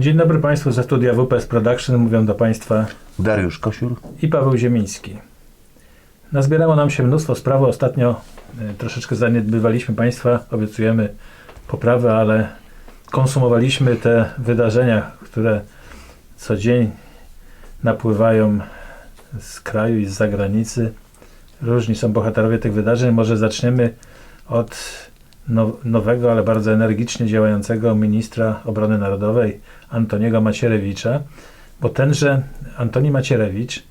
Dzień dobry Państwu ze studia WPS Production. Mówią do Państwa Dariusz Kosiur. i Paweł Ziemiński. Nazbierało nam się mnóstwo spraw. Ostatnio e, troszeczkę zaniedbywaliśmy Państwa. Obiecujemy poprawę, ale konsumowaliśmy te wydarzenia, które co dzień napływają z kraju i z zagranicy. Różni są bohaterowie tych wydarzeń. Może zaczniemy od nowego, ale bardzo energicznie działającego ministra obrony narodowej Antoniego Macierewicza, bo tenże Antoni Macierewicz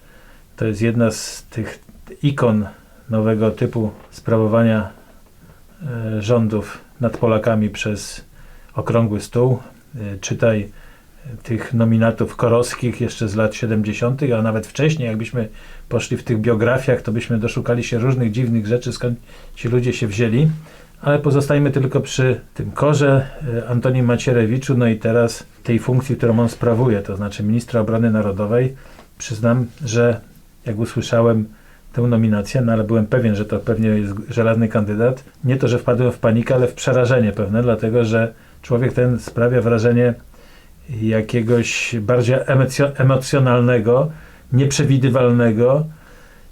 to jest jedna z tych ikon nowego typu sprawowania e, rządów nad Polakami przez okrągły stół. E, czytaj e, tych nominatów korowskich jeszcze z lat 70., a nawet wcześniej, jakbyśmy poszli w tych biografiach, to byśmy doszukali się różnych dziwnych rzeczy, skąd ci ludzie się wzięli. Ale pozostajmy tylko przy tym korze e, Antonim Macierewiczu, no i teraz tej funkcji, którą on sprawuje, to znaczy ministra obrony narodowej. Przyznam, że jak usłyszałem tę nominację, no ale byłem pewien, że to pewnie jest żelazny kandydat. Nie to, że wpadłem w panikę, ale w przerażenie pewne, dlatego że człowiek ten sprawia wrażenie jakiegoś bardziej emocjo- emocjonalnego, nieprzewidywalnego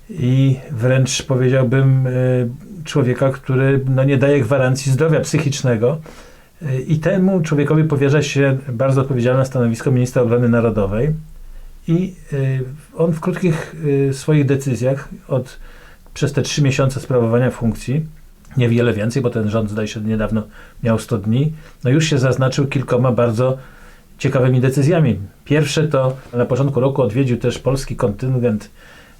i wręcz powiedziałbym y, człowieka, który no, nie daje gwarancji zdrowia psychicznego. I temu człowiekowi powierza się bardzo odpowiedzialne stanowisko ministra obrony narodowej. I y, on w krótkich y, swoich decyzjach od, przez te trzy miesiące sprawowania funkcji, niewiele więcej, bo ten rząd zdaje się niedawno miał 100 dni, no już się zaznaczył kilkoma bardzo ciekawymi decyzjami. Pierwsze to na początku roku odwiedził też polski kontyngent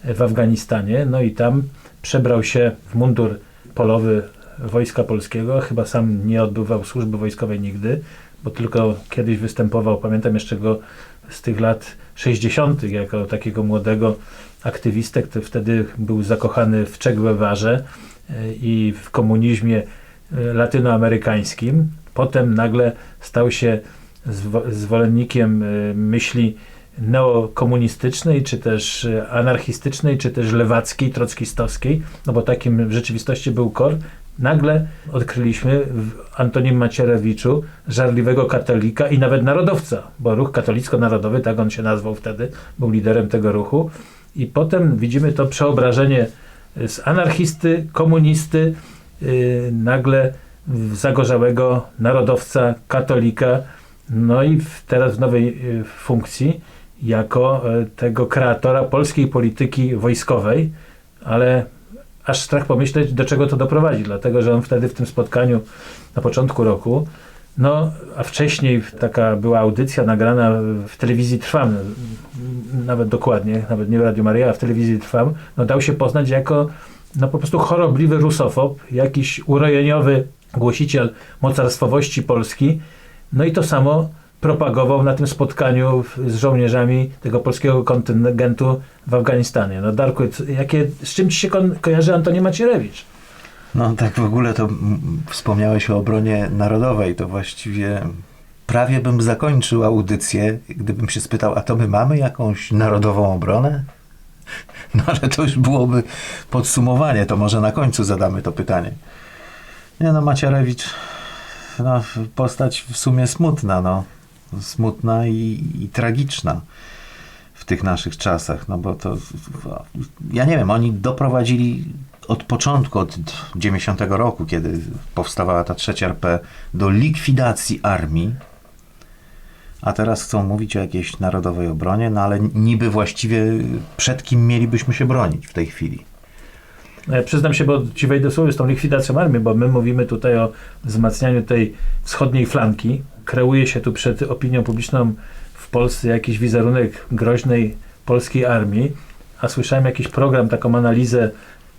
w Afganistanie, no i tam przebrał się w mundur polowy Wojska Polskiego. Chyba sam nie odbywał służby wojskowej nigdy, bo tylko kiedyś występował, pamiętam jeszcze go z tych lat 60. jako takiego młodego aktywistę, który wtedy był zakochany w Che Guevarze e, i w komunizmie e, latynoamerykańskim. Potem nagle stał się zwo- zwolennikiem e, myśli neokomunistycznej, czy też e, anarchistycznej, czy też lewackiej, trockistowskiej, no bo takim w rzeczywistości był KOR. Nagle odkryliśmy w Antonim Macierewiczu żarliwego katolika i nawet narodowca, bo ruch katolicko-narodowy, tak on się nazwał wtedy, był liderem tego ruchu. I potem widzimy to przeobrażenie z anarchisty, komunisty, yy, nagle w zagorzałego narodowca, katolika, no i w, teraz w nowej funkcji jako y, tego kreatora polskiej polityki wojskowej, ale aż strach pomyśleć, do czego to doprowadzi, dlatego że on wtedy w tym spotkaniu na początku roku, no a wcześniej taka była audycja nagrana w telewizji Trwam, nawet dokładnie, nawet nie w Radiu Maria, a w telewizji Trwam, no dał się poznać jako no po prostu chorobliwy rusofob, jakiś urojeniowy głosiciel mocarstwowości Polski, no i to samo propagował na tym spotkaniu z żołnierzami tego polskiego kontyngentu w Afganistanie. No Darku, jakie, z czym ci się kon- kojarzy Antoni Macierewicz? No tak w ogóle to wspomniałeś o obronie narodowej, to właściwie prawie bym zakończył audycję, gdybym się spytał, a to my mamy jakąś narodową obronę? No ale to już byłoby podsumowanie, to może na końcu zadamy to pytanie. Nie no, Macierewicz, no postać w sumie smutna, no. Smutna i, i tragiczna w tych naszych czasach, no bo to, ja nie wiem, oni doprowadzili od początku, od 90 roku, kiedy powstawała ta trzecia RP, do likwidacji armii, a teraz chcą mówić o jakiejś narodowej obronie, no ale niby właściwie przed kim mielibyśmy się bronić w tej chwili? No ja przyznam się, bo ci wejdę w słowo z tą likwidacją armii, bo my mówimy tutaj o wzmacnianiu tej wschodniej flanki. Kreuje się tu przed opinią publiczną w Polsce jakiś wizerunek groźnej polskiej armii, a słyszałem jakiś program, taką analizę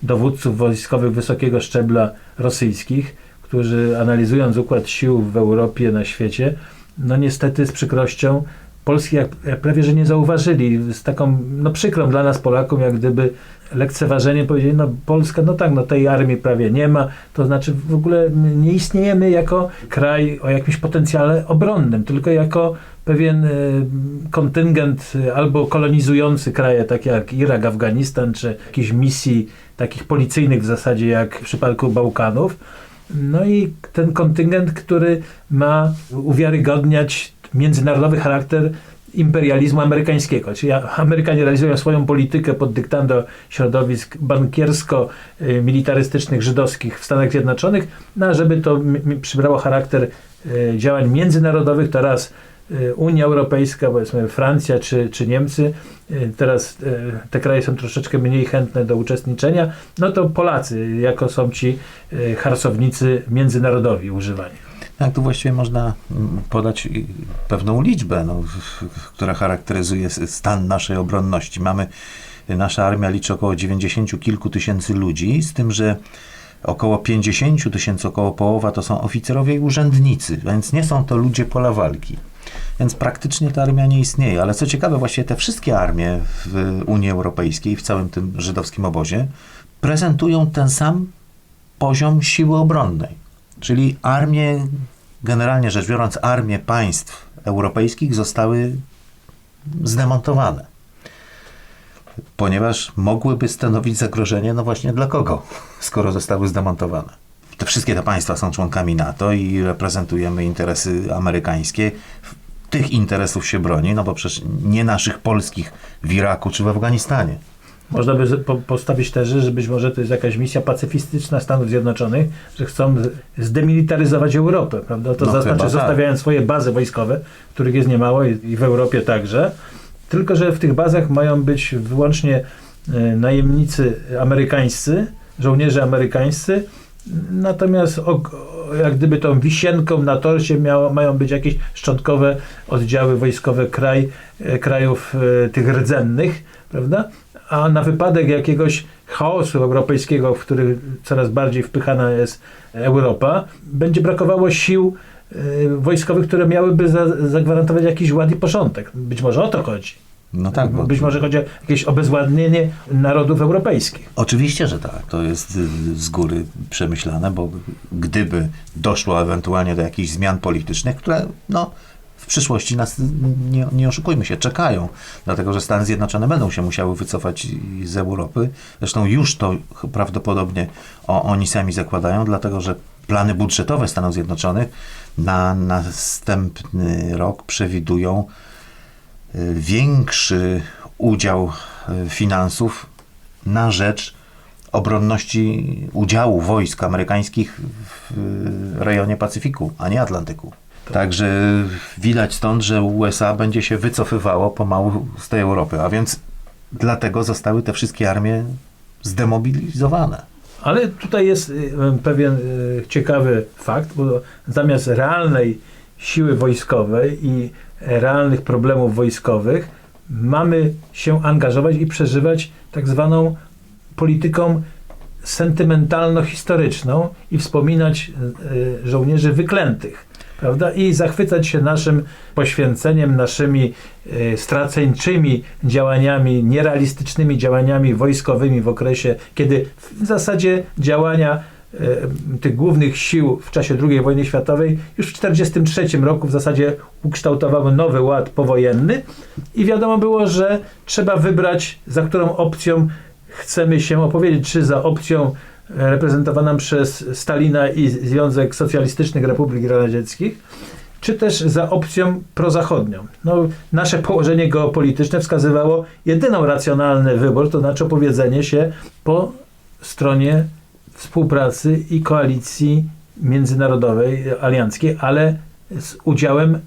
dowódców wojskowych wysokiego szczebla rosyjskich, którzy analizując układ sił w Europie, na świecie, no niestety z przykrością Polski jak, jak prawie, że nie zauważyli. Z taką, no przykrą dla nas Polakom, jak gdyby lekceważeniem powiedzieli, no Polska, no tak, no tej armii prawie nie ma, to znaczy w ogóle nie istniejemy jako kraj o jakimś potencjale obronnym, tylko jako pewien e, kontyngent e, albo kolonizujący kraje, takie jak Irak, Afganistan, czy jakichś misji takich policyjnych w zasadzie, jak w przypadku Bałkanów. No i ten kontyngent, który ma uwiarygodniać międzynarodowy charakter imperializmu amerykańskiego. Czyli Amerykanie realizują swoją politykę pod dyktando środowisk bankiersko-militarystycznych żydowskich w Stanach Zjednoczonych, no a żeby to przybrało charakter e, działań międzynarodowych, to raz e, Unia Europejska, powiedzmy Francja czy, czy Niemcy, e, teraz te kraje są troszeczkę mniej chętne do uczestniczenia, no to Polacy jako są ci harcownicy międzynarodowi używani. Tak, tu właściwie można mm, podać pewną liczbę, no, która charakteryzuje stan naszej obronności. Mamy, nasza armia liczy około 90 kilku tysięcy ludzi, z tym, że około 50 tysięcy, około połowa to są oficerowie i urzędnicy, więc nie są to ludzie pola walki. Więc praktycznie ta armia nie istnieje. Ale co ciekawe, właściwie te wszystkie armie w Unii Europejskiej, w całym tym żydowskim obozie, prezentują ten sam poziom siły obronnej. Czyli armie, generalnie rzecz biorąc, armie państw europejskich zostały zdemontowane. Ponieważ mogłyby stanowić zagrożenie, no właśnie dla kogo, skoro zostały zdemontowane. Te wszystkie te państwa są członkami NATO i reprezentujemy interesy amerykańskie. Tych interesów się broni, no bo przecież nie naszych polskich w Iraku czy w Afganistanie. Można by po, postawić tezę, że być może to jest jakaś misja pacyfistyczna Stanów Zjednoczonych, że chcą zdemilitaryzować Europę, prawda? To No znaczy chyba tak. zostawiają swoje bazy wojskowe, których jest niemało i, i w Europie także. Tylko, że w tych bazach mają być wyłącznie e, najemnicy amerykańscy, żołnierze amerykańscy, natomiast o, jak gdyby tą wisienką na torcie miało, mają być jakieś szczątkowe oddziały wojskowe kraj, e, krajów e, tych rdzennych, prawda? A na wypadek jakiegoś chaosu europejskiego, w który coraz bardziej wpychana jest Europa, będzie brakowało sił e, wojskowych, które miałyby za, zagwarantować jakiś ład i porządek. Być może o to chodzi. No tak, bo Być może chodzi o jakieś obezwładnienie narodów europejskich. Oczywiście, że tak. To jest y, z góry przemyślane, bo gdyby doszło ewentualnie do jakichś zmian politycznych, które no, w przyszłości nas, nie, nie oszukujmy się, czekają, dlatego że Stany Zjednoczone będą się musiały wycofać z Europy. Zresztą już to prawdopodobnie o, oni sami zakładają, dlatego że plany budżetowe Stanów Zjednoczonych na następny rok przewidują y, większy udział y, finansów na rzecz obronności udziału wojsk amerykańskich w y, rejonie Pacyfiku, a nie Atlantyku. Także widać stąd, że USA będzie się wycofywało pomału z tej Europy, a więc dlatego zostały te wszystkie armie zdemobilizowane. Ale tutaj jest y, pewien y, ciekawy fakt, bo zamiast realnej siły wojskowej i realnych problemów wojskowych mamy się angażować i przeżywać tak zwaną polityką sentymentalno-historyczną i wspominać y, żołnierzy wyklętych. Prawda? I zachwycać się naszym poświęceniem, naszymi y, straceńczymi działaniami, nierealistycznymi działaniami wojskowymi w okresie, kiedy w zasadzie działania y, tych głównych sił w czasie II wojny światowej już w 1943 roku w zasadzie ukształtowały nowy ład powojenny i wiadomo było, że trzeba wybrać, za którą opcją chcemy się opowiedzieć, czy za opcją reprezentowaną przez Stalina i Związek Socjalistycznych Republik Radzieckich, czy też za opcją prozachodnią. No, nasze położenie geopolityczne wskazywało jedyną racjonalny wybór, to znaczy opowiedzenie się po stronie współpracy i koalicji międzynarodowej, alianckiej, ale z udziałem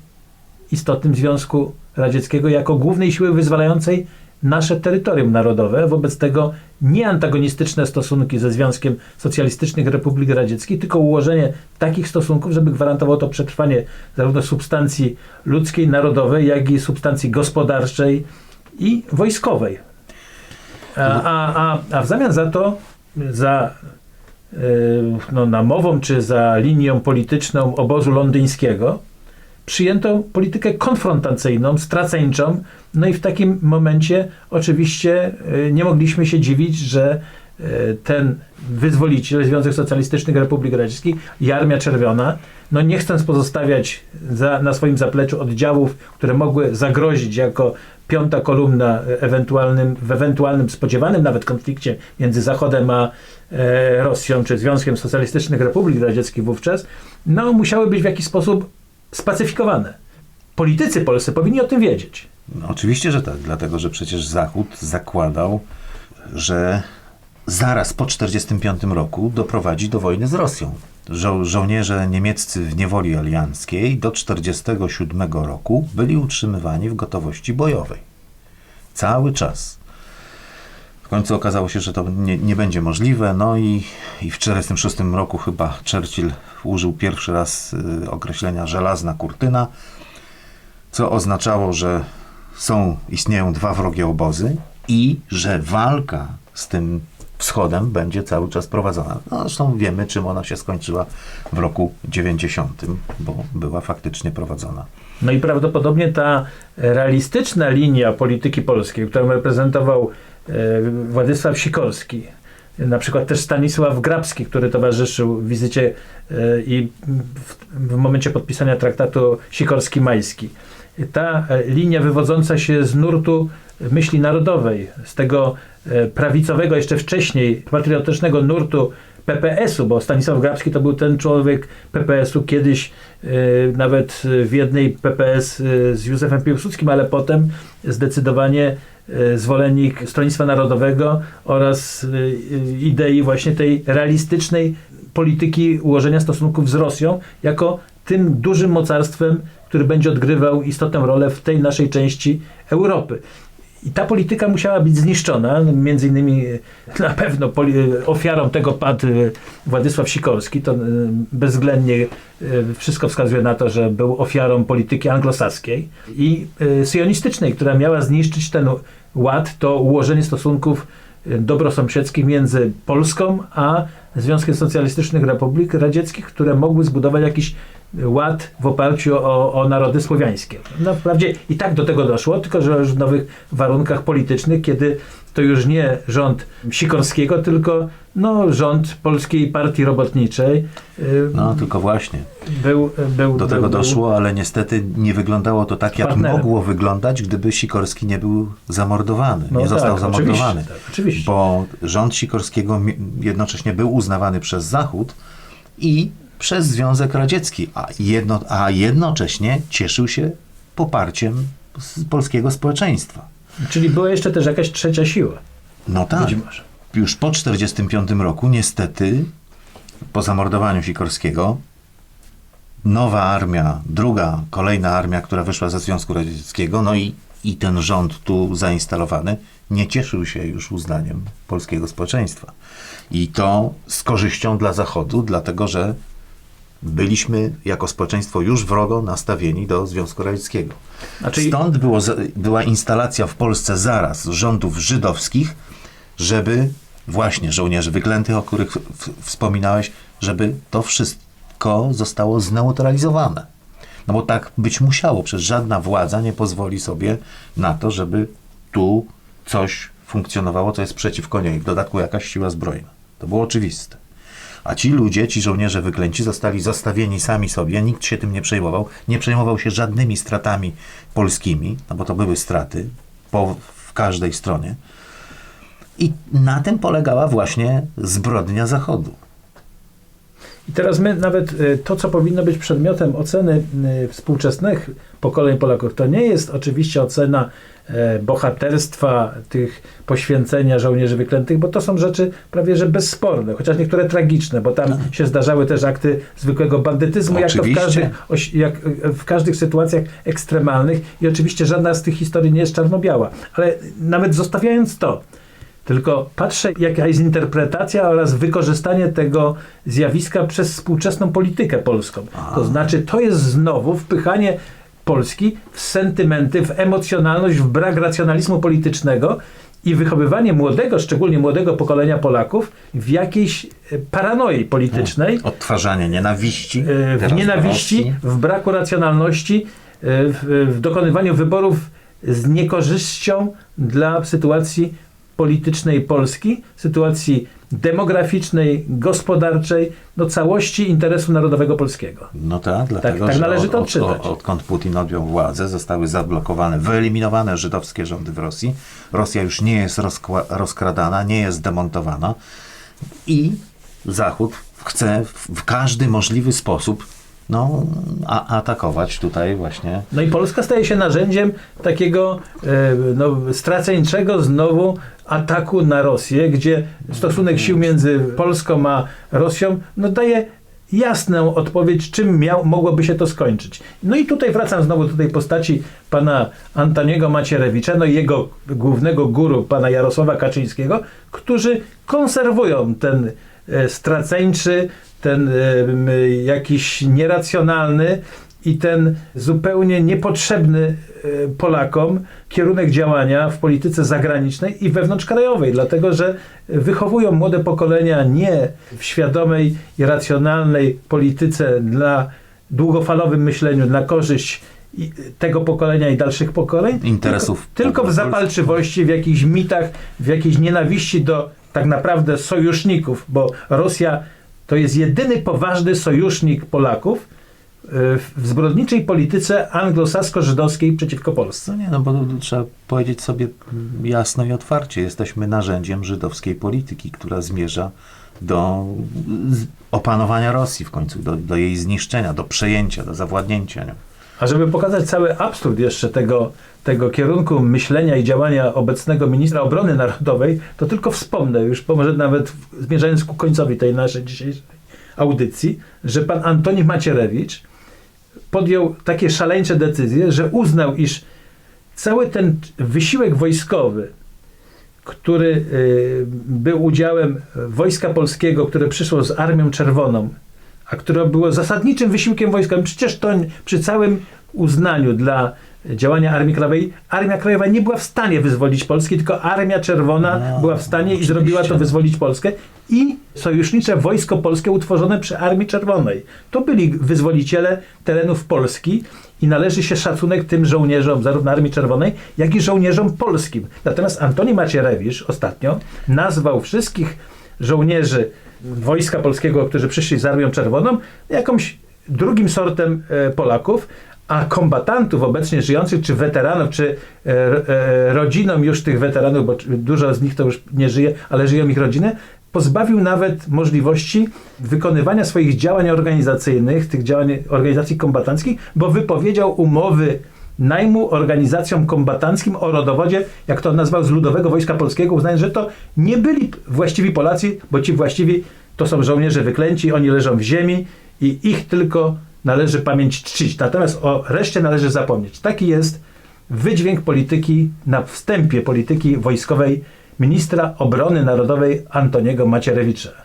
istotnym Związku Radzieckiego jako głównej siły wyzwalającej nasze terytorium narodowe. Wobec tego nie antagonistyczne stosunki ze Związkiem Socjalistycznych Republik Radzieckich, tylko ułożenie takich stosunków, żeby gwarantowało to przetrwanie zarówno substancji ludzkiej, narodowej, jak i substancji gospodarczej i wojskowej. A, a, a, a w zamian za to, za yy, no, namową czy za linią polityczną obozu londyńskiego, przyjęto politykę konfrontacyjną, straceńczą, no i w takim momencie oczywiście y, nie mogliśmy się dziwić, że y, ten wyzwoliciel Związek Socjalistycznych Republik Radzieckich i Armia Czerwona, no nie chcąc pozostawiać za, na swoim zapleczu oddziałów, które mogły zagrozić jako piąta kolumna ewentualnym, w ewentualnym spodziewanym nawet konflikcie między Zachodem a e, Rosją, czy Związkiem Socjalistycznych Republik Radzieckich wówczas, no musiały być w jakiś sposób spacyfikowane. politycy polscy powinni o tym wiedzieć. No, oczywiście, że tak, dlatego że przecież Zachód zakładał, że zaraz po 1945 roku doprowadzi do wojny z Rosją. Żo- żołnierze niemieccy w niewoli alianckiej do 1947 roku byli utrzymywani w gotowości bojowej. Cały czas. Końcu okazało się, że to nie, nie będzie możliwe, no i, i w 1946 roku chyba Churchill użył pierwszy raz y, określenia żelazna kurtyna, co oznaczało, że są, istnieją dwa wrogie obozy i że walka z tym wschodem będzie cały czas prowadzona. No, zresztą wiemy, czym ona się skończyła w roku 90, bo była faktycznie prowadzona. No i prawdopodobnie ta realistyczna linia polityki polskiej, którą reprezentował Władysław Sikorski, na przykład też Stanisław Grabski, który towarzyszył wizycie e, i w, momencie podpisania traktatu Sikorski-Majski. Ta e, linia wywodząca się z nurtu myśli narodowej, z tego e, prawicowego, jeszcze wcześniej patriotycznego nurtu PPS-u, bo Stanisław Grabski to był ten człowiek PPS-u kiedyś e, nawet w jednej PPS e, z Józefem Piłsudskim, ale potem zdecydowanie e, zwolennik Stronnictwa Narodowego oraz e, idei właśnie tej realistycznej polityki ułożenia stosunków z Rosją jako tym dużym mocarstwem, który będzie odgrywał istotną rolę w tej naszej części Europy. I ta polityka musiała być zniszczona. Między innymi e, na pewno poli- ofiarą tego padł e, Władysław Sikorski. To e, bezwzględnie e, wszystko wskazuje na to, że był ofiarą polityki anglosaskiej i e, syjonistycznej, która miała zniszczyć ten ład, to ułożenie stosunków e, dobrosąsiedzkich między Polską a Związkiem Socjalistycznych Republik Radzieckich, które mogły zbudować jakiś ład w oparciu o, o narody słowiańskie. No wprawdzie i tak do tego doszło, tylko że już w nowych warunkach politycznych, kiedy to już nie rząd Sikorskiego, tylko no, rząd Polskiej Partii Robotniczej y, No tylko właśnie, był, był do tego był, doszło, ale niestety nie wyglądało to tak, jak Partnerem. mogło wyglądać, gdyby Sikorski nie był zamordowany, No nie został tak, zamordowany. Oczywiście, tak, oczywiście. bo rząd Sikorskiego jednocześnie był uznawany przez Zachód i przez Związek Radziecki, a, jedno, a jednocześnie cieszył się poparciem polskiego społeczeństwa. Czyli była jeszcze też jakaś trzecia siła. No tak, już po 1945 roku niestety po zamordowaniu Sikorskiego nowa armia, druga, kolejna armia, która wyszła ze Związku Radzieckiego, no i, i ten rząd tu zainstalowany nie cieszył się już uznaniem polskiego społeczeństwa. I to z korzyścią dla Zachodu, dlatego że byliśmy jako społeczeństwo już wrogo nastawieni do Związku Radzieckiego. Znaczy- Stąd było, była instalacja w Polsce zaraz rządów żydowskich, żeby właśnie żołnierzy wyklętych, o których wspominałeś, żeby to wszystko zostało zneutralizowane. No bo tak być musiało, przecież żadna władza nie pozwoli sobie na to, żeby tu coś funkcjonowało, co jest przeciwko niej. W dodatku jakaś siła zbrojna. To było oczywiste. A ci ludzie, ci żołnierze wyklęci zostali zostawieni sami sobie, nikt się tym nie przejmował, nie przejmował się żadnymi stratami polskimi, no bo to były straty po, w każdej stronie. I na tym polegała właśnie zbrodnia Zachodu. I teraz my nawet y, to, co powinno być przedmiotem oceny y, współczesnych pokoleń Polaków, to nie jest oczywiście ocena e, bohaterstwa, tych poświęcenia żołnierzy wyklętych, bo to są rzeczy prawie że bezsporne, chociaż niektóre tragiczne, bo tam się zdarzały też akty zwykłego bandytyzmu, jak to w każdych, jak y, w każdych sytuacjach ekstremalnych i oczywiście żadna z tych historii nie jest czarno-biała. Ale nawet zostawiając to, tylko patrzę, jaka jest interpretacja oraz wykorzystanie tego zjawiska przez współczesną politykę polską. To znaczy, to jest znowu wpychanie Polski w sentymenty, w emocjonalność, w brak racjonalizmu politycznego i wychowywanie młodego, szczególnie młodego pokolenia Polaków w jakiejś e, paranoi politycznej, Odtwarzanie nienawiści. e, w Hmm. nienawiści, w braku racjonalności, e, w, w dokonywaniu wyborów z niekorzyścią dla sytuacji politycznej Polski, sytuacji demograficznej, gospodarczej, no całości interesu narodowego polskiego. No tak, dlatego tak że należy to od, odczytać. od, odkąd Putin odjął władzę, zostały zablokowane, wyeliminowane żydowskie rządy w Rosji. Rosja już nie jest rozkradana, nie jest demontowana i Zachód chce w każdy możliwy sposób no, a, atakować tutaj właśnie. No i Polska staje się narzędziem takiego e, no, straceńczego znowu ataku na Rosję, gdzie stosunek sił między Polską a Rosją no, daje jasną odpowiedź, czym miał, mogłoby się to skończyć. No i tutaj wracam znowu do tej postaci pana Antoniego Macierewicza, no jego głównego guru, pana Jarosława Kaczyńskiego, którzy konserwują ten straceńczy, ten e, jakiś nieracjonalny i ten zupełnie niepotrzebny e, Polakom kierunek działania w polityce zagranicznej i wewnątrzkrajowej, dlatego że wychowują młode pokolenia nie w świadomej i racjonalnej polityce dla długofalowym myśleniu, na korzyść tego pokolenia i dalszych pokoleń, Interesów tylko, tylko w zapalczywości, w jakichś mitach, w jakiejś nienawiści do tak naprawdę sojuszników, bo Rosja to jest jedyny poważny sojusznik Polaków y, w zbrodniczej polityce anglosasko-żydowskiej przeciwko Polsce. No nie, no bo trzeba powiedzieć sobie jasno i otwarcie. Jesteśmy narzędziem żydowskiej polityki, która zmierza do opanowania Rosji w końcu, do, do jej zniszczenia, do przejęcia, do zawładnięcia nią. A żeby pokazać cały absurd jeszcze tego, tego kierunku myślenia i działania obecnego ministra obrony narodowej, to tylko wspomnę, już może nawet zmierzając ku końcowi tej naszej dzisiejszej audycji, że pan Antoni Macierewicz podjął takie szaleńcze decyzje, że uznał, iż cały ten wysiłek wojskowy, który y, był udziałem Wojska Polskiego, które przyszło z Armią Czerwoną, a które było zasadniczym wysiłkiem wojskowym, przecież to przy całym uznaniu dla działania Armii Krajowej, Armia Krajowa nie była w stanie wyzwolić Polski, tylko Armia Czerwona No, była w stanie i zrobiła to wyzwolić Polskę i sojusznicze wojsko polskie utworzone przy Armii Czerwonej. To byli wyzwoliciele terenów Polski i należy się szacunek tym żołnierzom, zarówno Armii Czerwonej, jak i żołnierzom polskim. Natomiast Antoni Macierewicz ostatnio nazwał wszystkich żołnierzy Wojska Polskiego, którzy przyszli z Armią Czerwoną, jakąś drugim sortem e, Polaków, a kombatantów obecnie żyjących, czy weteranów, czy e, e, rodzinom już tych weteranów, bo dużo z nich to już nie żyje, ale żyją ich rodziny, pozbawił nawet możliwości wykonywania swoich działań organizacyjnych, tych działań organizacji kombatanckich, bo wypowiedział umowy najmu organizacjom kombatanckim o rodowodzie, jak to nazwał, z Ludowego Wojska Polskiego, uznając, że to nie byli właściwi Polacy, bo ci właściwi to są żołnierze wyklęci, oni leżą w ziemi i ich tylko należy pamięć czcić. Natomiast o reszcie należy zapomnieć. Taki jest wydźwięk polityki na wstępie polityki wojskowej ministra obrony narodowej Antoniego Macierewicza.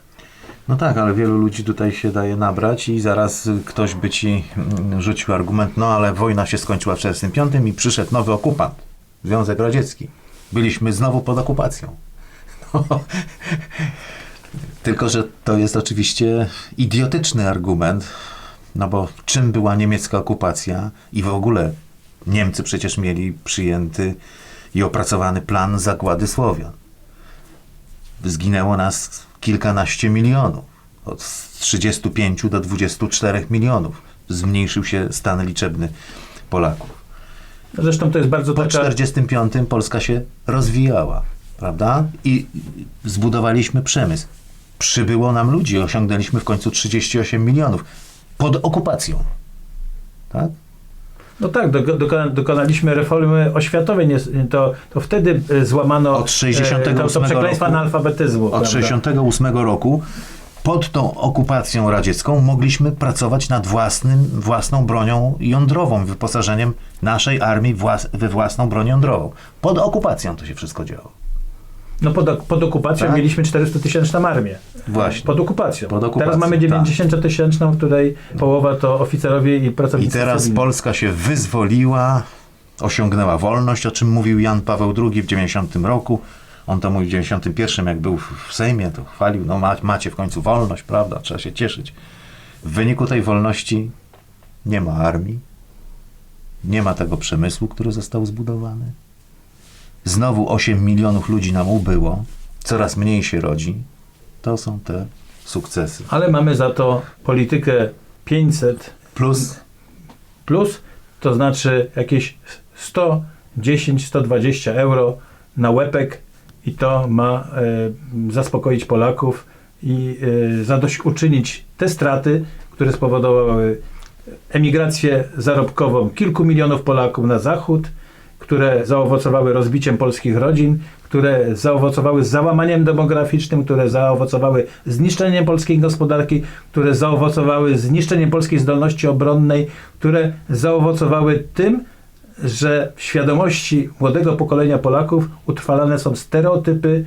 No tak, ale wielu ludzi tutaj się daje nabrać i zaraz ktoś by ci mm, rzucił argument, no ale wojna się skończyła w 1945 i przyszedł nowy okupant, Związek Radziecki. Byliśmy znowu pod okupacją. No. Tylko, że to jest oczywiście idiotyczny argument, no bo czym była niemiecka okupacja i w ogóle Niemcy przecież mieli przyjęty i opracowany plan zagłady Słowian zginęło nas kilkanaście milionów. Od 35 do 24 milionów. Zmniejszył się stan liczebny Polaków. Zresztą to jest bardzo Po taka... 45 Polska się rozwijała, prawda? I zbudowaliśmy przemysł. Przybyło nam ludzi, osiągnęliśmy w końcu 38 milionów. Pod okupacją. Tak? No tak, do, dokona, dokonaliśmy reformy oświatowej. Nie, to, to wtedy e, złamano Od 68 e, to, to przekleństwo roku. analfabetyzmu. Od prawda? 68 roku pod tą okupacją radziecką mogliśmy pracować nad własnym, własną bronią jądrową, wyposażeniem naszej armii włas, we własną broń jądrową. Pod okupacją to się wszystko działo. No pod, pod okupacją Tak? mieliśmy 400-tysięczną armię. Właśnie. Pod okupacją. Pod okupacją, Teraz mamy tak. 90-tysięczną, której połowa to oficerowie i I pracownicy teraz cywilni. Polska się wyzwoliła, osiągnęła wolność, o czym mówił Jan Paweł II w 90 roku. On to mówił w 91, jak był w Sejmie, to chwalił, no ma, macie w końcu wolność, prawda, trzeba się cieszyć. W wyniku tej wolności nie ma armii, nie ma tego przemysłu, który został zbudowany. Znowu 8 milionów ludzi nam ubyło, coraz mniej się rodzi. To są te sukcesy. Ale mamy za to politykę 500 Plus plus, to znaczy jakieś 110-120 euro na łepek i to ma e, zaspokoić Polaków i e, zadośćuczynić te straty, które spowodowały emigrację zarobkową kilku milionów Polaków na zachód, które zaowocowały rozbiciem polskich rodzin, które zaowocowały załamaniem demograficznym, które zaowocowały zniszczeniem polskiej gospodarki, które zaowocowały zniszczeniem polskiej zdolności obronnej, które zaowocowały tym, że w świadomości młodego pokolenia Polaków utrwalane są stereotypy,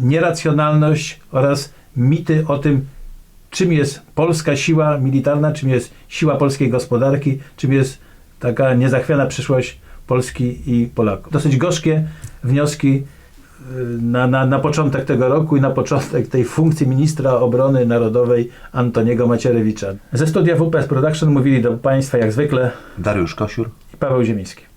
nieracjonalność oraz mity o tym, czym jest polska siła militarna, czym jest siła polskiej gospodarki, czym jest taka niezachwiana przyszłość Polski i Polaków. Dosyć gorzkie wnioski y, na, na, na początek tego roku i na początek tej funkcji ministra obrony narodowej Antoniego Macierewicza. Ze studia WPS Production mówili do Państwa jak zwykle Dariusz Kosiur. Paweł Ziemiński.